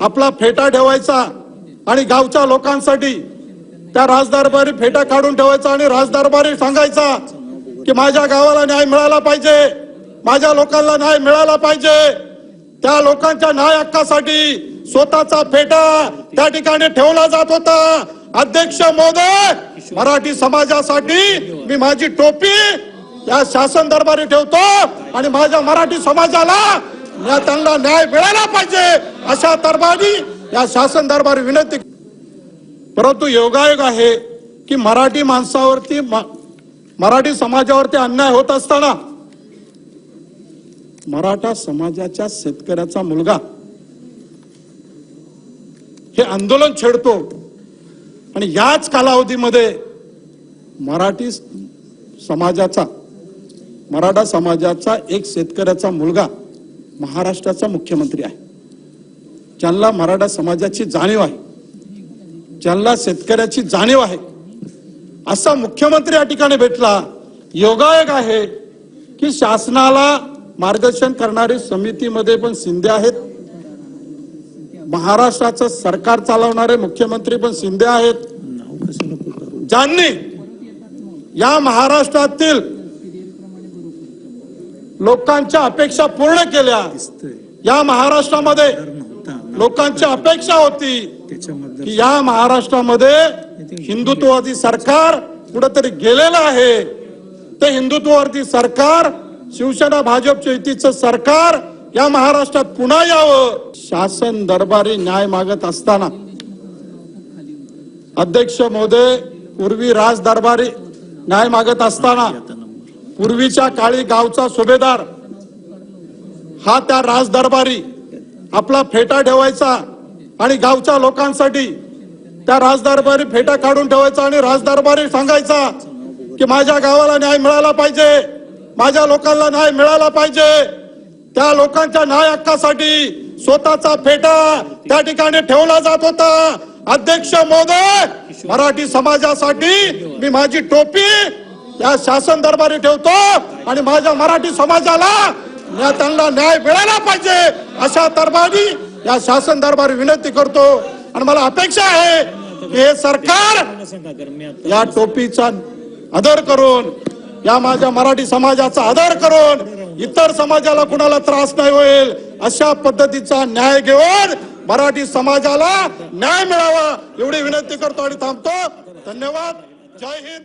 आपला फेटा ठेवायचा आणि गावच्या लोकांसाठी त्या राजदरबारी फेटा काढून ठेवायचा आणि राजदरबारी सांगायचा की माझ्या गावाला न्याय मिळाला पाहिजे माझ्या लोकांना न्याय मिळाला पाहिजे. त्या लोकांच्या न्याय हक्कासाठी स्वतःचा फेटा त्या ठिकाणी ठेवला जात होता. अध्यक्ष मोदक मराठी समाजासाठी मी माझी टोपी या शासन दरबारी ठेवतो आणि माझ्या मराठी समाजाला या त्यांना न्याय मिळाला पाहिजे अशा दरबारी या शासन दरबारी विनंती. परंतु योगायोग आहे की मराठी माणसावरती मराठी समाजावरती अन्याय होत असताना मराठा समाजाच्या शेतकऱ्याचा मुलगा हे आंदोलन छेडतो. आणि याच कालावधीमध्ये मराठी समाजाचा मराठा समाजाचा एक शेतकऱ्याचा मुलगा महाराष्ट्राचा मुख्यमंत्री आहे. ज्यांना मराठा समाजाची जाणीव आहे ज्यांना शेतकऱ्याची जाणीव आहे असा मुख्यमंत्री या ठिकाणी भेटला. योगायोग आहे की शासनाला मार्गदर्शन करणारी समितीमध्ये पण शिंदे आहेत. महाराष्ट्राचं सरकार चालवणारे मुख्यमंत्री पण शिंदे आहेत. ज्यांनी या महाराष्ट्रातील लोकांच्या अपेक्षा पूर्ण केल्या. या महाराष्ट्रामध्ये लोकांची अपेक्षा होती की या महाराष्ट्रामध्ये हिंदुत्ववादी सरकार कुठेतरी गेलेलं आहे. ते हिंदुत्ववादी सरकार शिवसेना भाजपच्या युतीचं सरकार या महाराष्ट्रात पुन्हा यावं. शासन दरबारी न्याय मागत असताना अध्यक्ष महोदय पूर्वी राज दरबारी न्याय मागत असताना पूर्वीच्या काळी गावचा सुभेदार हा त्या राजदरबारी आपला फेटा ठेवायचा आणि गावच्या लोकांसाठी त्या राजदरबारी फेटा काढून ठेवायचा आणि राजदरबारी सांगायचा की माझ्या गावाला न्याय मिळाला पाहिजे माझ्या लोकांना न्याय मिळाला पाहिजे. त्या लोकांच्या न्याय हक्कासाठी स्वतःचा फेटा त्या ठिकाणी ठेवला जात होता. अध्यक्ष महोदय मराठी समाजासाठी मी माझी टोपी या शासन दरबारी ठेवतो आणि माझ्या मराठी समाजाला या त्यांना न्याय मिळाला पाहिजे अशा दरबारी या शासन दरबारी विनंती करतो. आणि मला अपेक्षा आहे की हे सरकार या टोपीचा आदर करून या माझ्या मराठी समाजाचा आदर करून इतर समाजाला कुणाला त्रास नाही होईल अशा पद्धतीचा न्याय घेऊन मराठी समाजाला न्याय मिळावा एवढी विनंती करतो आणि थांबतो. धन्यवाद. जय हिंद.